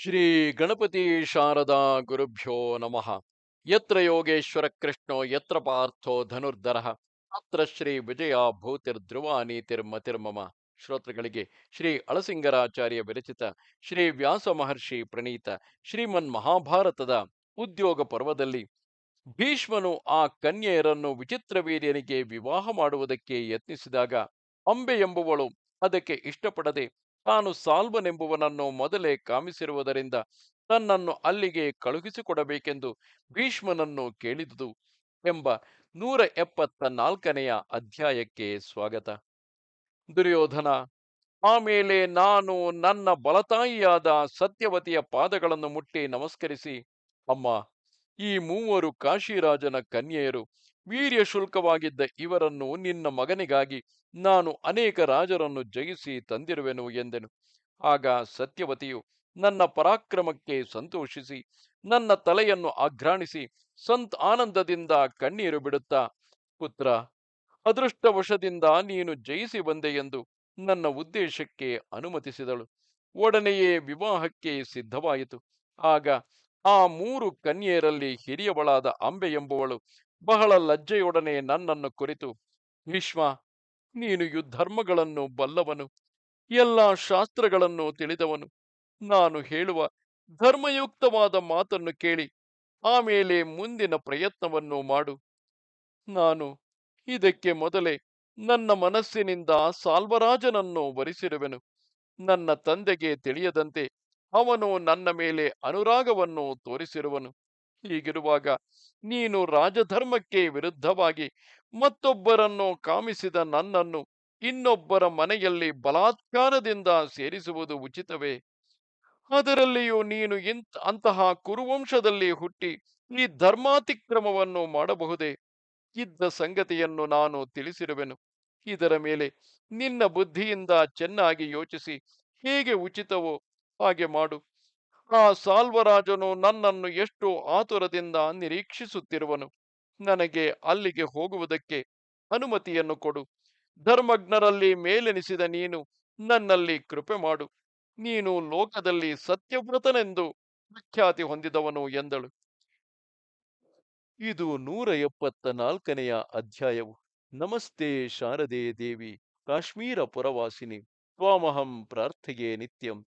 ಶ್ರೀ ಗಣಪತಿ ಶಾರದಾ ಗುರುಭ್ಯೋ ನಮಃ. ಯತ್ರ ಯೋಗೇಶ್ವರ ಕೃಷ್ಣೋ, ಯತ್ರ ಪಾರ್ಥೋ ಧನುರ್ಧರ. ಅತ್ರ ಶ್ರೀ ವಿಜಯ ಭೂತಿರ್ಧ್ರುವ ನೀತಿರ್ಮತಿರ್ಮಮ ಶ್ರೋತೃಗಳಿಗೆ ಶ್ರೀ ಅಳಸಿಂಗರಾಚಾರ್ಯ ವಿರಚಿತ ಶ್ರೀ ವ್ಯಾಸ ಮಹರ್ಷಿ ಪ್ರಣೀತ ಶ್ರೀಮನ್ ಮಹಾಭಾರತದ ಉದ್ಯೋಗ ಪರ್ವದಲ್ಲಿ ಭೀಷ್ಮನು ಆ ಕನ್ಯೆಯರನ್ನು ವಿಚಿತ್ರ ವೀರ್ಯನಿಗೆ ವಿವಾಹ ಮಾಡುವುದಕ್ಕೆ ಯತ್ನಿಸಿದಾಗ ಅಂಬೆ ಎಂಬುವಳು ಅದಕ್ಕೆ ಇಷ್ಟಪಡದೆ ತಾನು ಸಾಲ್ವನೆಂಬುವನನ್ನು ಮೊದಲೇ ಕಾಮಿಸಿರುವುದರಿಂದ ತನ್ನನ್ನು ಅಲ್ಲಿಗೆ ಕಳುಹಿಸಿಕೊಡಬೇಕೆಂದು ಭೀಷ್ಮನನ್ನು ಕೇಳಿದುದು ಎಂಬ ನೂರ ಎಪ್ಪತ್ತ ನಾಲ್ಕನೆಯ ಅಧ್ಯಾಯಕ್ಕೆ ಸ್ವಾಗತ. ದುರ್ಯೋಧನ ಆಮೇಲೆ ನಾನು ನನ್ನ ಬಲತಾಯಿಯಾದ ಸತ್ಯವತಿಯ ಪಾದಗಳನ್ನು ಮುಟ್ಟಿ ನಮಸ್ಕರಿಸಿ, ಅಮ್ಮ ಈ ಮೂವರು ಕಾಶಿರಾಜನ ಕನ್ಯೆಯರು ವೀರ್ಯ ಶುಲ್ಕವಾಗಿದ್ದ ಇವರನ್ನು ನಿನ್ನ ಮಗನಿಗಾಗಿ ನಾನು ಅನೇಕ ರಾಜರನ್ನು ಜಯಿಸಿ ತಂದಿರುವೆನು ಎಂದೆನು. ಆಗ ಸತ್ಯವತಿಯು ನನ್ನ ಪರಾಕ್ರಮಕ್ಕೆ ಸಂತೋಷಿಸಿ, ನನ್ನ ತಲೆಯನ್ನು ಆಘ್ರಾಣಿಸಿ, ಸಂತ ಆನಂದದಿಂದ ಕಣ್ಣೀರು ಬಿಡುತ್ತಾ, ಪುತ್ರ, ಅದೃಷ್ಟವಶದಿಂದ ನೀನು ಜಯಿಸಿ ಬಂದೆ ಎಂದು ನನ್ನ ಉದ್ದೇಶಕ್ಕೆ ಅನುಮತಿಸಿದಳು. ಒಡನೆಯೇ ವಿವಾಹಕ್ಕೆ ಸಿದ್ಧವಾಯಿತು. ಆಗ ಆ ಮೂರು ಕನ್ಯೆಯರಲ್ಲಿ ಹಿರಿಯವಳಾದ ಅಂಬೆ ಎಂಬುವಳು ಬಹಳ ಲಜ್ಜೆಯೊಡನೆ ನನ್ನನ್ನು ಕುರಿತು ಭೀಷ್ಮ ನೀನು ಯುದ್ಧರ್ಮಗಳನ್ನು ಬಲ್ಲವನು, ಎಲ್ಲ ಶಾಸ್ತ್ರಗಳನ್ನು ತಿಳಿದವನು. ನಾನು ಹೇಳುವ ಧರ್ಮಯುಕ್ತವಾದ ಮಾತನ್ನು ಕೇಳಿ ಆಮೇಲೆ ಮುಂದಿನ ಪ್ರಯತ್ನವನ್ನು ಮಾಡು. ನಾನು ಇದಕ್ಕೆ ಮೊದಲೇ ನನ್ನ ಮನಸ್ಸಿನಿಂದ ಸಾಲ್ವರಾಜನನ್ನು ವರಿಸಿರುವೆನು. ನನ್ನ ತಂದೆಗೆ ತಿಳಿಯದಂತೆ ಅವನು ನನ್ನ ಮೇಲೆ ಅನುರಾಗವನ್ನು ತೋರಿಸಿರುವನು. ಹೀಗಿರುವಾಗ ನೀನು ರಾಜಧರ್ಮಕ್ಕೆ ವಿರುದ್ಧವಾಗಿ ಮತ್ತೊಬ್ಬರನ್ನು ಕಾಮಿಸಿದ ನನ್ನನ್ನು ಇನ್ನೊಬ್ಬರ ಮನೆಯಲ್ಲಿ ಬಲಾತ್ಕಾರದಿಂದ ಸೇರಿಸುವುದು ಉಚಿತವೇ? ಅದರಲ್ಲಿಯೂ ನೀನು ಇಂತ, ಅಂತಹ ಕುರುವಂಶದಲ್ಲಿ ಹುಟ್ಟಿ ಈ ಧರ್ಮಾತಿಕ್ರಮವನ್ನು ಮಾಡಬಹುದೇ? ಇದ್ದ ಸಂಗತಿಯನ್ನು ನಾನು ತಿಳಿಸಿರುವೆನು. ಇದರ ಮೇಲೆ ನಿನ್ನ ಬುದ್ಧಿಯಿಂದ ಚೆನ್ನಾಗಿ ಯೋಚಿಸಿ, ಹೇಗೆ ಉಚಿತವೋ ಹಾಗೆ ಮಾಡು. ಆ ಸಾಲ್ವರಾಜನು ನನ್ನನ್ನು ಎಷ್ಟು ಆತುರದಿಂದ ನಿರೀಕ್ಷಿಸುತ್ತಿರುವನು. ನನಗೆ ಅಲ್ಲಿಗೆ ಹೋಗುವುದಕ್ಕೆ ಅನುಮತಿಯನ್ನು ಕೊಡು. ಧರ್ಮಜ್ಞರಲ್ಲಿ ಮೇಲೆನಿಸಿದ ನೀನು ನನ್ನಲ್ಲಿ ಕೃಪೆ ಮಾಡು. ನೀನು ಲೋಕದಲ್ಲಿ ಸತ್ಯವ್ರತನೆಂದು ವಿಖ್ಯಾತಿ ಹೊಂದಿದವನು ಎಂದಳು. ಇದು ನೂರ ಎಪ್ಪತ್ತ ನಾಲ್ಕನೆಯ ಅಧ್ಯಾಯವು. ನಮಸ್ತೆ ಶಾರದೆ ದೇವಿ. ಕಾಶ್ಮೀರ ಪುರವಾಸಿನಿ. ತ್ವಾಮಹಂ ಪ್ರಾರ್ಥೆಯೇ ನಿತ್ಯಂ.